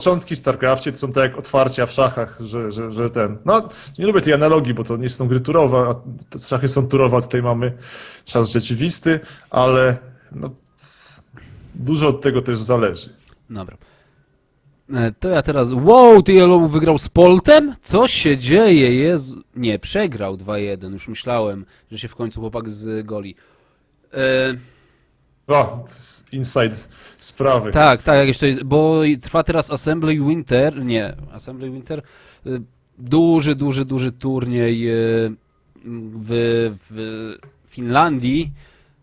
początki w StarCraftie to są tak jak otwarcia w szachach, że, że, że ten. No, nie lubię tej analogii, bo to nie są gry turowe, a te szachy są turowe, a tutaj mamy czas rzeczywisty, ale no, dużo od tego też zależy. Dobra. E, To ja teraz. Wow, Yellow wygrał z Poltem? Co się dzieje? Jezu. Nie, przegrał 2-1. Już myślałem, że się w końcu chłopak z goli. E, O, inside sprawy. tak, tak, jak jeszcze jest, bo trwa teraz Assembly Winter, nie, Assembly Winter, e, duży, duży, duży turniej e, w, w Finlandii.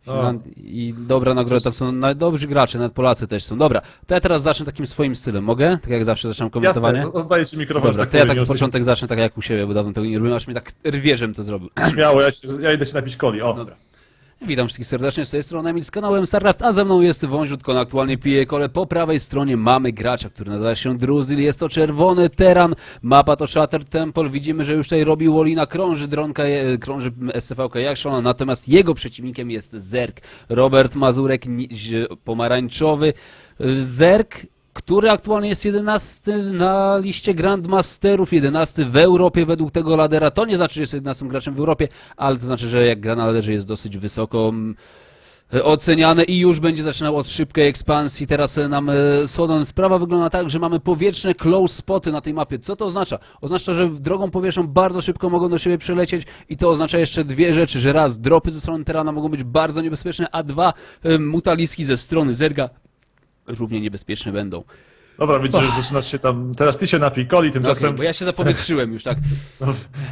Finland... I dobra nagroda, tam są dobrzy gracze, nawet Polacy też są. Dobra, to ja teraz zacznę takim swoim stylem, mogę? Tak jak zawsze zaczynam komentowanie. Jasne, oddaję ci mikrofon, Dobra, tak to ja tak z początek zacznę tak jak u siebie, bo dawno tego nie robiłem, aż mi tak rwieżem to zrobił. śmiało, ja, się, ja idę się napić coli, o. Dobra. Witam wszystkich serdecznie z tej strony Emil z kanałem StarCraft, a ze mną jest Wąziutko, on aktualnie pije kole. Po prawej stronie mamy gracza, który nazywa się Druzil, jest to czerwony teran, mapa to Shatter Temple, widzimy, że już tutaj robi Wolina, krąży dronka, e, krąży SCV-ka natomiast jego przeciwnikiem jest Zerk, Robert Mazurek, pomarańczowy, Zerk który aktualnie jest 11 na liście Grandmasterów, 11 w Europie według tego ladera. To nie znaczy, że jest 11 graczem w Europie, ale to znaczy, że jak gra na laderze jest dosyć wysoko mm, oceniane i już będzie zaczynał od szybkiej ekspansji. Teraz e, nam e, Sodon sprawa wygląda tak, że mamy powietrzne close spoty na tej mapie. Co to oznacza? Oznacza, że drogą powietrzną bardzo szybko mogą do siebie przelecieć i to oznacza jeszcze dwie rzeczy, że raz, dropy ze strony Terana mogą być bardzo niebezpieczne, a dwa, e, mutaliski ze strony Zerga równie niebezpieczne będą. Dobra, widzę, że zaczynasz się tam, teraz ty się napij coli, tymczasem Okej, bo ja się zapowietrzyłem już, tak? no,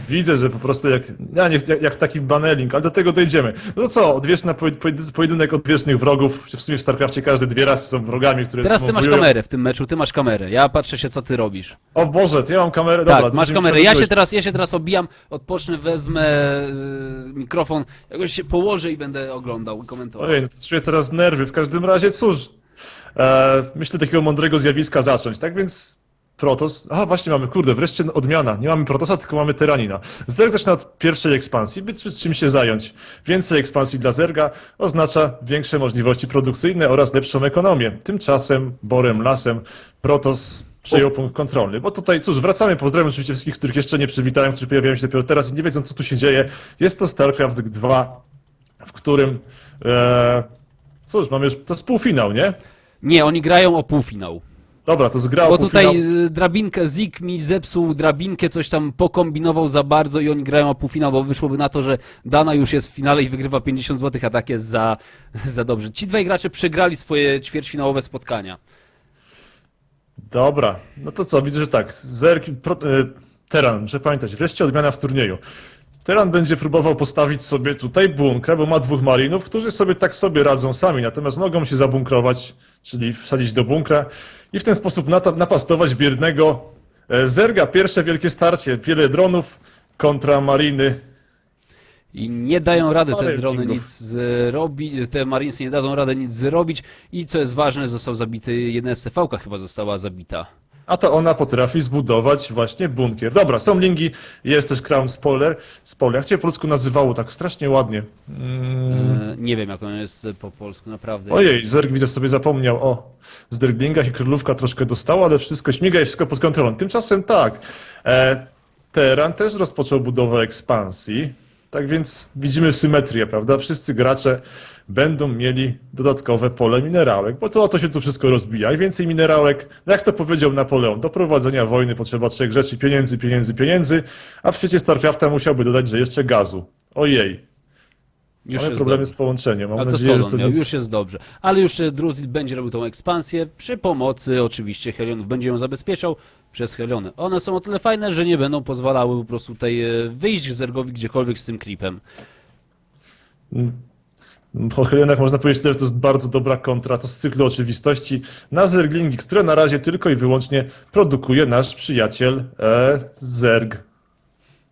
widzę, że po prostu jak, ja nie, jak, jak taki baneling, ale do tego dojdziemy. No co, odwieczna pojedynek, pojedynek odwiecznych wrogów, w sumie w StarCraftie każde dwie rasy są wrogami, które Teraz ty masz kamerę w tym meczu, ty masz kamerę. Ja patrzę się, co ty robisz. O Boże, to ja mam kamerę, dobra. tak, masz kamerę. Ja się, teraz, ja się teraz obijam, odpocznę, wezmę yy, mikrofon, jakoś się położę i będę oglądał i komentował. Ojej, no to czuję teraz nerwy. W każdym razie, cóż, e, myślę takiego mądrego zjawiska zacząć. Tak więc Protos. A właśnie mamy, kurde, wreszcie odmiana. Nie mamy Protosa, tylko mamy Teranina. Zerg zaczyna od pierwszej ekspansji, by czym się zająć. Więcej ekspansji dla Zerga oznacza większe możliwości produkcyjne oraz lepszą ekonomię. Tymczasem, borem, lasem, Protos przejął punkt kontrolny. Bo tutaj, cóż, wracamy. Pozdrawiam oczywiście wszystkich, których jeszcze nie przywitałem, którzy pojawiają się dopiero teraz i nie wiedzą, co tu się dzieje. Jest to StarCraft 2, w którym. E, cóż, mamy już. To jest półfinał, nie? Nie, oni grają o półfinał. Dobra, to zgrał Bo półfinał. tutaj y, drabinkę, Zik mi zepsuł drabinkę, coś tam pokombinował za bardzo i oni grają o półfinał, bo wyszłoby na to, że Dana już jest w finale i wygrywa 50 zł, a tak jest za, za dobrze. Ci dwaj gracze przegrali swoje ćwierćfinałowe spotkania. Dobra, no to co, widzę, że tak. Zerk, pro, e, Teran, muszę pamiętać, wreszcie odmiana w turnieju. Teran będzie próbował postawić sobie tutaj bunkra, bo ma dwóch marinów, którzy sobie tak sobie radzą sami, natomiast mogą się zabunkrować, czyli wsadzić do bunkra i w ten sposób napastować biednego e, Zerga. Pierwsze wielkie starcie, wiele dronów kontra mariny. I nie dają rady te drony nic zrobić, te Marinesy nie dadzą rady nic zrobić i co jest ważne, został zabity, jedna SCV-ka chyba została zabita. A to ona potrafi zbudować właśnie bunkier. Dobra, są linki, jest też Crown Spoiler. Spoiler, jak cię po polsku nazywało tak strasznie ładnie. Mm. E, nie wiem jak on jest po polsku, naprawdę. Ojej, Zerg widzę sobie zapomniał o Zderglingach i Królówka troszkę dostała, ale wszystko śmiga i wszystko pod kontrolą. Tymczasem tak, e, Teran też rozpoczął budowę ekspansji, tak więc widzimy symetrię, prawda? Wszyscy gracze będą mieli dodatkowe pole minerałek, bo to o to się tu wszystko rozbija. I więcej minerałek, jak to powiedział Napoleon, do prowadzenia wojny potrzeba trzech rzeczy, pieniędzy, pieniędzy, pieniędzy, a w świecie StarCrafta musiałby dodać, że jeszcze gazu. Ojej, już mamy problemy dobrze. z połączeniem. Mam A to nadzieję, że Solon to miał, nic... już jest dobrze. Ale już e, Druzil będzie robił tą ekspansję przy pomocy oczywiście Helionów. Będzie ją zabezpieczał przez Heliony. One są o tyle fajne, że nie będą pozwalały po prostu tutaj e, wyjść Zergowi gdziekolwiek z tym klipem. Po Helionach można powiedzieć, że to jest bardzo dobra kontra, to z cyklu oczywistości na zerglingi, które na razie tylko i wyłącznie produkuje nasz przyjaciel e, Zerg.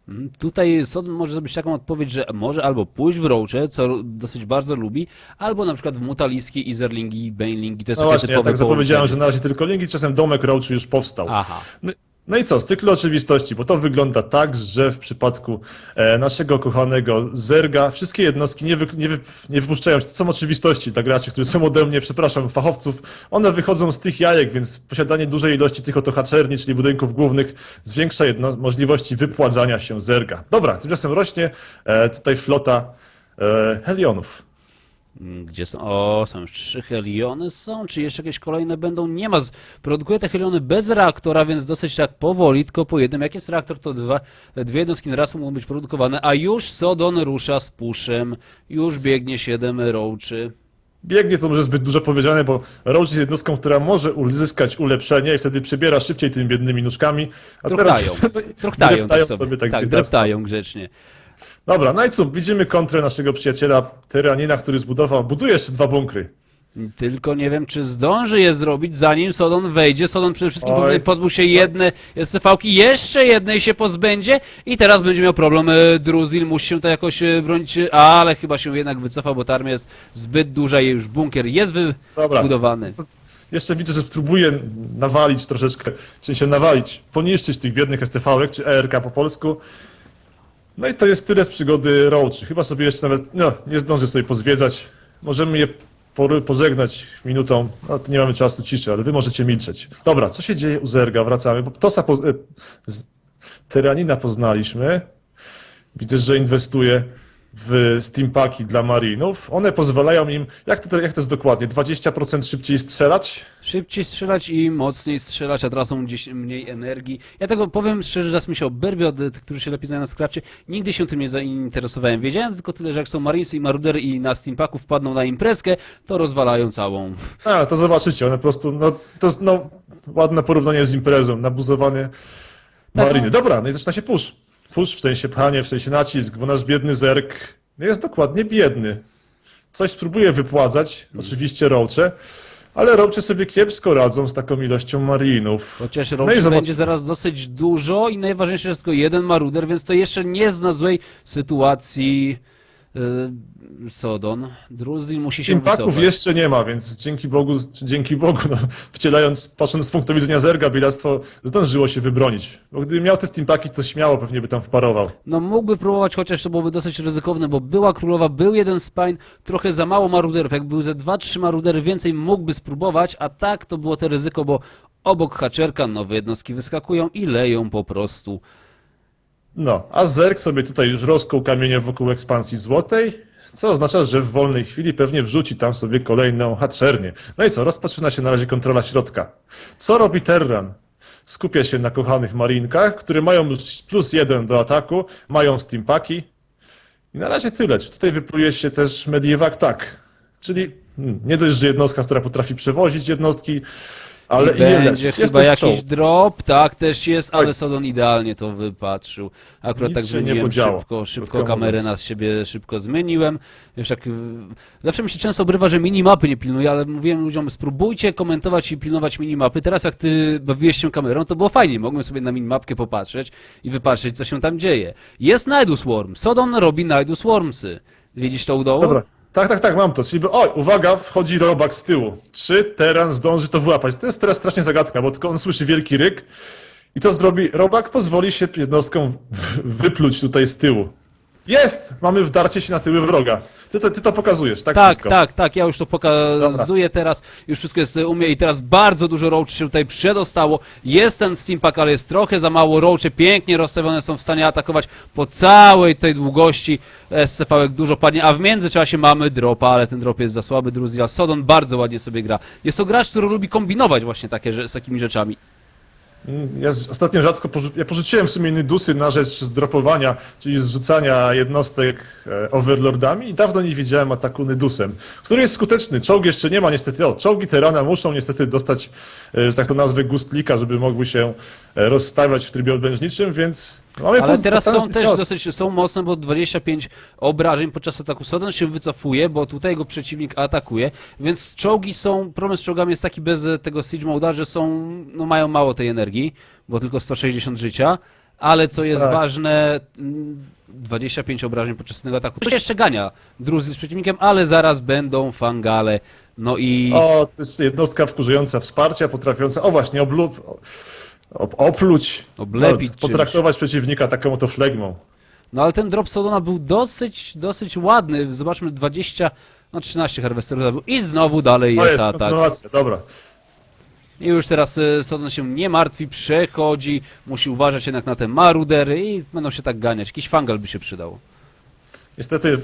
Mm, Tutaj Sod może zrobić taką odpowiedź, że może albo pójść w Roache, co dosyć bardzo lubi, albo na przykład w Mutaliski, Izerlingi, Banelingi. To jest No takie właśnie, ja typowe tak zapowiedziałem, że na razie tylko linki, czasem domek Roach już powstał. Aha. No, i co, z cyklu oczywistości, bo to wygląda tak, że w przypadku e, naszego kochanego Zerga wszystkie jednostki nie, wy, nie, wy, nie wypuszczają się, to są oczywistości dla graczy, którzy są ode mnie, przepraszam, fachowców, one wychodzą z tych jajek, więc posiadanie dużej ilości tych oto haczerni, czyli budynków głównych, zwiększa jedno, możliwości wypładzania się Zerga. Dobra, tymczasem rośnie e, tutaj flota e, Helionów. Gdzie są? O, są już trzy heliony są, czy jeszcze jakieś kolejne będą? Nie ma. Produkuje te heliony bez reaktora, więc dosyć tak powoli, tylko po jednym. Jak jest reaktor, to dwa, dwie jednostki na raz mogą być produkowane, a już Sodon rusza z puszem. Już biegnie siedem rołczy. Biegnie to może zbyt dużo powiedziane, bo Roach jest jednostką, która może uzyskać ulepszenie i wtedy przebiera szybciej tymi biednymi nóżkami. A dreptają tak sobie. tak tak, biedactwo. dreptają grzecznie. Dobra, no i co? Widzimy kontrę naszego przyjaciela Tyranina, który zbudował, buduje jeszcze dwa bunkry. Tylko nie wiem, czy zdąży je zrobić, zanim Sodon wejdzie. Sodon przede wszystkim Oj. powinien pozbył się jednej SCV-ki, jeszcze jednej się pozbędzie i teraz będzie miał problem. e, Druzil musi się to jakoś e, bronić, ale chyba się jednak wycofał, bo ta armia jest zbyt duża i już bunkier jest Dobra. wybudowany. Jeszcze widzę, że próbuje nawalić troszeczkę, w sensie nawalić, poniszczyć tych biednych SCV-ek, czy ERK po polsku. No i to jest tyle z przygody Roach. Chyba sobie jeszcze nawet, no, nie zdążę sobie pozwiedzać. Możemy je pożegnać minutą, no to nie mamy czasu ciszy, ale wy możecie milczeć. Dobra, co się dzieje u Zerga? Wracamy, Tosa poz... e. Tyranina poznaliśmy. Widzę, że inwestuje w Steampaki dla Marinów. One pozwalają im, jak to, jak to jest dokładnie, 20% szybciej strzelać? Szybciej strzelać i mocniej strzelać, a tracą gdzieś mniej energii. Ja tego powiem szczerze, że mi się oberwie od tych, którzy się lepiej znają na skrapcie. Nigdy się tym nie zainteresowałem. Wiedziałem tylko tyle, że jak są Marinesy i Marudery i na Steampaku wpadną na imprezkę, to rozwalają całą. A, to zobaczycie, one po prostu, no, to jest, no, ładne porównanie z imprezą, nabuzowane Tak. Mariny. Dobra, no i zaczyna się push. Push, w sensie pchanie, w sensie nacisk, bo nasz biedny Zerg no jest dokładnie biedny. Coś spróbuje wypładzać, oczywiście Roache, ale Roache sobie kiepsko radzą z taką ilością Marinów. Chociaż No roczy zobacz- będzie zaraz dosyć dużo i najważniejsze jest tylko jeden maruder, więc to jeszcze nie jest na złej sytuacji Sodon. Druzil musi się wycofać. jeszcze nie ma, więc dzięki Bogu, czy dzięki Bogu, no, wcielając, patrząc z punktu widzenia Zerga, bielactwo zdążyło się wybronić. Bo gdyby miał te Steampaki, to śmiało pewnie by tam wparował. No mógłby próbować, chociaż to byłoby dosyć ryzykowne, bo była królowa, był jeden spine, trochę za mało maruderów. Jak był ze 2-3 marudery więcej, mógłby spróbować, a tak to było to ryzyko, bo obok haczerka nowe jednostki wyskakują i leją po prostu. No, a Zerg sobie tutaj już rozkuł kamienie wokół ekspansji złotej, co oznacza, że w wolnej chwili pewnie wrzuci tam sobie kolejną haczernię. No i co, rozpoczyna się na razie kontrola środka. Co robi Terran? Skupia się na kochanych marinkach, które mają już plus jeden do ataku, mają steampaki. I na razie tyle. Czy tutaj wypluje się też Mediewak? Tak. Czyli hmm, nie dość, że jednostka, która potrafi przewozić jednostki, ale I będzie. Jest chyba jakiś czołg. drop, tak też jest, ale Tak. Sodon idealnie to wypatrzył. Akurat Nic tak się nie zmieniłem podziało, szybko, szybko krótko kamerę mówiąc. na siebie szybko zmieniłem. Wiesz, jak, y, zawsze mi się często obrywa, że minimapy nie pilnuję, ale mówiłem ludziom, spróbujcie komentować i pilnować minimapy. Teraz jak ty bawiłeś się kamerą, to było fajnie, mogłem sobie na minimapkę popatrzeć i wypatrzeć, co się tam dzieje. Jest Nidus Worm, Sodon robi Nidus Wormsy. Widzisz to u dołu? Dobra. Tak, tak, tak, mam to. Czyli, oj, uwaga, wchodzi robak z tyłu. Czy Teran zdąży to wyłapać? To jest teraz strasznie zagadka, bo tylko on słyszy wielki ryk. I co zrobi? Robak pozwoli się jednostkom wypluć tutaj z tyłu. Jest! Mamy wdarcie się na tyły wroga. Ty to, ty to pokazujesz, tak? Tak, wszystko? tak, tak, ja już to pokazuję teraz, już wszystko jest u mnie i teraz bardzo dużo roach się tutaj przedostało. Jest ten steampack, ale jest trochę za mało. Roache pięknie rozstawione są w stanie atakować po całej tej długości. SCV dużo padnie, a w międzyczasie mamy dropa, ale ten drop jest za słaby. Druzilla Sodon bardzo ładnie sobie gra. Jest to gracz, który lubi kombinować właśnie takie, z takimi rzeczami. Ja ostatnio rzadko ja porzuciłem w sumie Nydusy na rzecz dropowania, czyli zrzucania jednostek e, overlordami i dawno nie widziałem ataku Nydusem, który jest skuteczny. Czołg jeszcze nie ma niestety. O, czołgi Terana muszą niestety dostać, e, że tak to nazwę, gustlika, żeby mogły się rozstawiać w trybie odbężniczym, więc mamy Ale po- teraz są potężny też cios. dosyć są mocne, bo 25 obrażeń podczas ataku Sodon się wycofuje, bo tutaj go przeciwnik atakuje, więc czołgi są, problem z czołgami jest taki bez e, tego Siege Mode'a, że są, no mają mało tej energii, bo tylko 160 życia, ale co jest Tak. ważne, mm, 25 obrażeń podczas tego ataku. To jeszcze gania Druzil z przeciwnikiem, ale zaraz będą fangale, no i... O, to jest jednostka wkurzająca wsparcia, potrafiąca, o właśnie, oblub... Op opluć, Oblepić no, potraktować przeciwnika taką oto flegmą. No ale ten drop Sodona był dosyć, dosyć ładny. Zobaczmy 20, no 13 harwesterów zabił i znowu dalej To jest, jest atak. kontynuacja, dobra. I już teraz e, Sodon się nie martwi, przechodzi, musi uważać jednak na te marudery i będą się tak ganiać. Jakiś fangal by się przydał. Niestety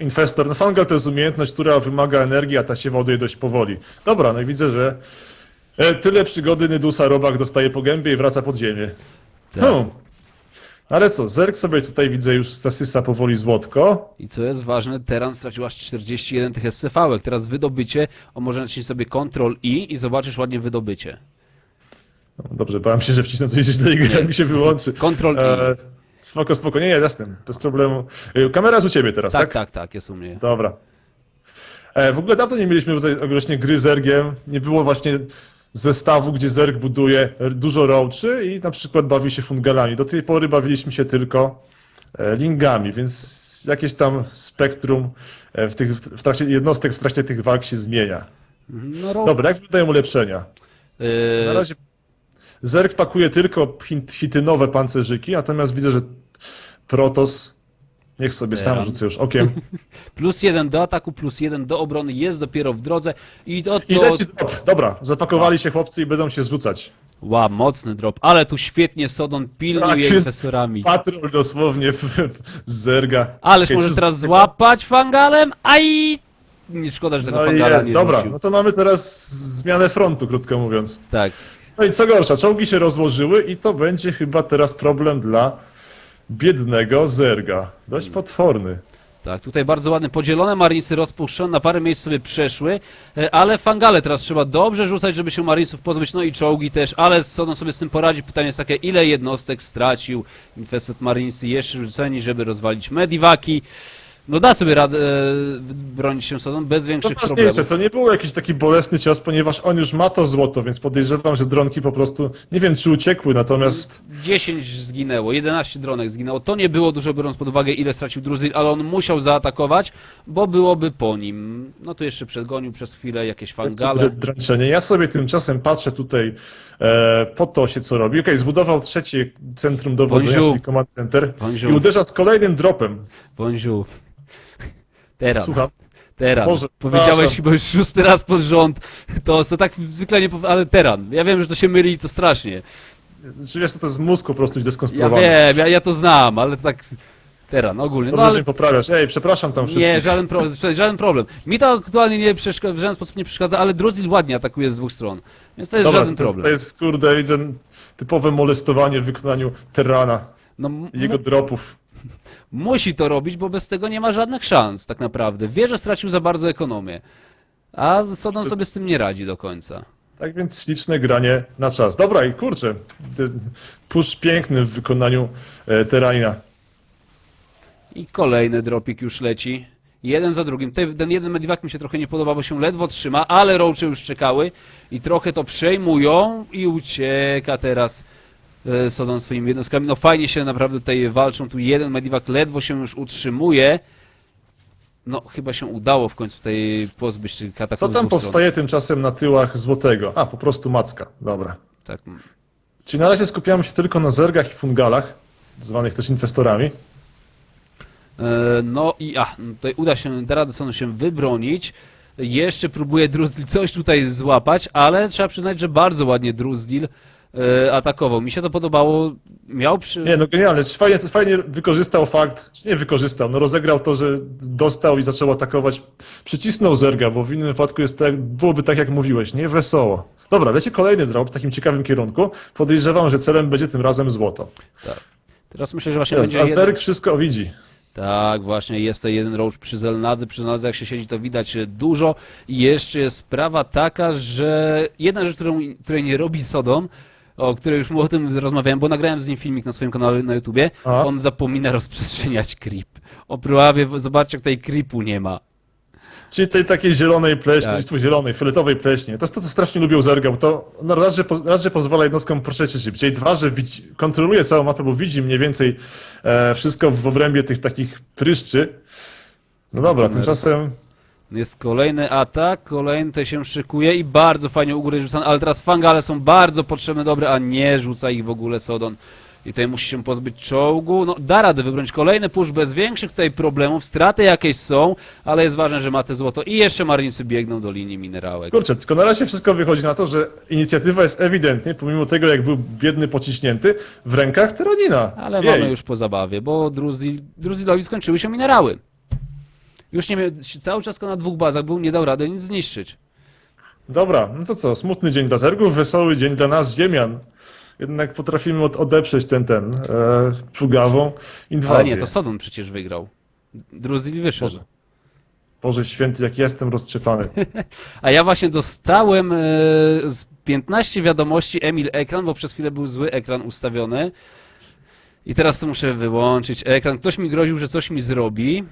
Infestor, no Fungal to jest umiejętność, która wymaga energii, a ta się ładuje dość powoli. Dobra, no i widzę, że tyle przygody Nydusa Robak dostaje po gębie i wraca pod ziemię. Tak. Hmm. Ale co, Zerk sobie tutaj widzę już zasysa powoli złotko. I co jest ważne, Teran stracił aż 41 tych SCV-ek. Teraz wydobycie, o może nacisnij sobie Ctrl I i zobaczysz ładnie wydobycie. No, dobrze, bałem się, że wcisnę coś źle i gra mi się wyłączy. Ctrl I. E, spoko, spoko, nie, nie, jasne, bez problemu. E, Kamera jest u ciebie teraz, tak? tak, tak, tak, jest u mnie. Dobra. E, w ogóle dawno nie mieliśmy tutaj odnośnie gry z Zergiem. Nie było właśnie zestawu, gdzie Zerg buduje dużo roaczy i na przykład bawi się fungalami. Do tej pory bawiliśmy się tylko e, lingami, więc jakieś tam spektrum e, w, tych, w trakcie jednostek w trakcie tych walk się zmienia. No. Dobra, jak wyglądają ulepszenia? Yy, Na razie Zerg pakuje tylko hit- hitynowe pancerzyki, natomiast widzę, że Protos niech sobie sam Teran. rzucę już okiem. Plus jeden do ataku, plus jeden do obrony jest dopiero w drodze i to, I to... leci drop. Dobra, zapakowali się chłopcy i będą się zrzucać. Ła, mocny drop, ale tu świetnie Sodon pilnuje Tak jest. inwestorami. Patrol dosłownie w, w, z zerga. Ależ Okej, możesz czy- teraz złapać fangalem, a i... Nie szkoda, że tego No i fangala jest, nie dobra. rzucił. No to mamy teraz zmianę frontu, krótko mówiąc. Tak. No i co gorsza, czołgi się rozłożyły i to będzie chyba teraz problem dla biednego zerga. Dość potworny. Tak, tutaj bardzo ładnie podzielone Marinesy rozpuszczone, na parę miejsc sobie przeszły, e, ale fangale teraz trzeba dobrze rzucać, żeby się Marinesów pozbyć, no i czołgi też, ale Sodon sobie z tym poradzi. Pytanie jest takie, ile jednostek stracił Infested Marinesy jeszcze rzuceni, żeby rozwalić Medivaki. No da sobie radę e, bronić się Sodon bez większych ważniejsze, problemów. to nie był jakiś taki bolesny cios, ponieważ on już ma to złoto, więc podejrzewam, że dronki po prostu, nie wiem czy uciekły, natomiast 10 zginęło, 11 dronek zginęło. To nie było dużo, biorąc pod uwagę, ile stracił Druzil, ale on musiał zaatakować, bo byłoby po nim. No to jeszcze przedgonił przez chwilę jakieś fangale. dręczenie. Ja sobie tymczasem patrzę tutaj e, po to się co robi. Okej, zbudował trzecie centrum dowodzenia, czyli Command Center Bonjour. i uderza z kolejnym dropem. Bonjour. Teraz. Słucham. Teran. Boże, Powiedziałeś chyba już szósty raz pod rząd. To co tak zwykle nie pow... ale Teran. Ja wiem, że to się myli i to strasznie. Czy wiesz, to jest mózg po prostu Ja zdeskonstruowany. wiem, ja, ja to znam, ale to tak... Teran, ogólnie. No Dobrze, że ale mnie poprawiasz. Ej, przepraszam tam wszystkich. nie, żaden, pro... żaden problem. Mi to aktualnie nie przeszkadza, w żaden sposób nie przeszkadza, ale Druzil ładnie atakuje z dwóch stron. Więc to jest Dobra, żaden to, problem. to jest, kurde, widzę typowe molestowanie w wykonaniu Terana No, m- i jego dropów. musi to robić, bo bez tego nie ma żadnych szans, tak naprawdę. Wie, że stracił za bardzo ekonomię. A Sodon sobie z tym nie radzi do końca. Tak więc śliczne granie na czas. Dobra i kurczę, push piękny w wykonaniu e, Teranina. I kolejny dropik już leci. Jeden za drugim. Ten, ten jeden mediwak mi się trochę nie podoba, bo się ledwo trzyma, ale roache już czekały i trochę to przejmują i ucieka teraz e, Sodon swoimi jednostkami. No fajnie się naprawdę tutaj walczą. Tu jeden mediwak ledwo się już utrzymuje. No chyba się udało w końcu tutaj pozbyć tych Co tam powstaje tymczasem na tyłach Złotego? A, po prostu macka. Dobra. Tak. Czyli na razie skupiamy się tylko na zergach i fungalach, zwanych też inwestorami. E, No i a, tutaj uda się Teradosonu się wybronić. Jeszcze próbuje Druzdil coś tutaj złapać, ale trzeba przyznać, że bardzo ładnie Druzdil atakował. Mi się to podobało. Miał przy... Nie, no genialnie. Fajnie, fajnie wykorzystał fakt, czy nie wykorzystał, no rozegrał to, że dostał i zaczął atakować. Przycisnął zerga, bo w innym wypadku jest tak, byłoby tak, jak mówiłeś, nie wesoło. Dobra, leci kolejny drop w takim ciekawym kierunku. Podejrzewam, że celem będzie tym razem złoto. Teraz myślę, że właśnie Jest, będzie a jeden... zerg wszystko widzi. Tak, właśnie jest to jeden roach przy Zelnadze. Przy Zelnadze jak się siedzi, to widać e, dużo. I jeszcze jest sprawa taka, że jedna rzecz, którą, której nie robi Sodon, o której już mu o tym rozmawiałem, bo nagrałem z nim filmik na swoim kanale na YouTubie, A? on zapomina rozprzestrzeniać creep. O prawie, zobaczcie, jak tutaj creepu nie ma. Czyli tej takiej zielonej pleśni, Tak. zielonej, fioletowej pleśni. To jest to, co strasznie lubią zerga, bo to no, raz, że, raz, że pozwala jednostkom poruszać się szybciej, dwa, że widzi, kontroluje całą mapę, bo widzi mniej więcej e, wszystko w obrębie tych takich pryszczy. No dobra, tymczasem Jest kolejny atak, kolejny się szykuje i bardzo fajnie u góry rzucany, ale teraz fangale są bardzo potrzebne, dobre, a nie rzuca ich w ogóle Sodon. I tutaj musi się pozbyć czołgu. No, da radę wybrać kolejny push bez większych tutaj problemów. Straty jakieś są, ale jest ważne, że ma te złoto. I jeszcze marnicy biegną do linii minerałek. Kurczę, tylko na razie wszystko wychodzi na to, że inicjatywa jest ewidentnie, pomimo tego jak był biedny, pociśnięty, w rękach Tyranina. Ale Jej. mamy już po zabawie, bo Druzil, Druzilowi skończyły się minerały. Już nie miał, cały czas na dwóch bazach był, nie dał rady nic zniszczyć. Dobra, no to co, smutny dzień dla Zergów, wesoły dzień dla nas, Ziemian. Jednak potrafimy od, odeprzeć ten, ten, e, plugawą inwazję. Ale nie, to Sodon przecież wygrał. Druzil wyszedł. Boże. Boże święty, jak jestem roztrzepany. A ja właśnie dostałem e, z 15 wiadomości Emil ekran, bo przez chwilę był zły ekran ustawiony. I teraz to muszę wyłączyć ekran. Ktoś mi groził, że coś mi zrobi.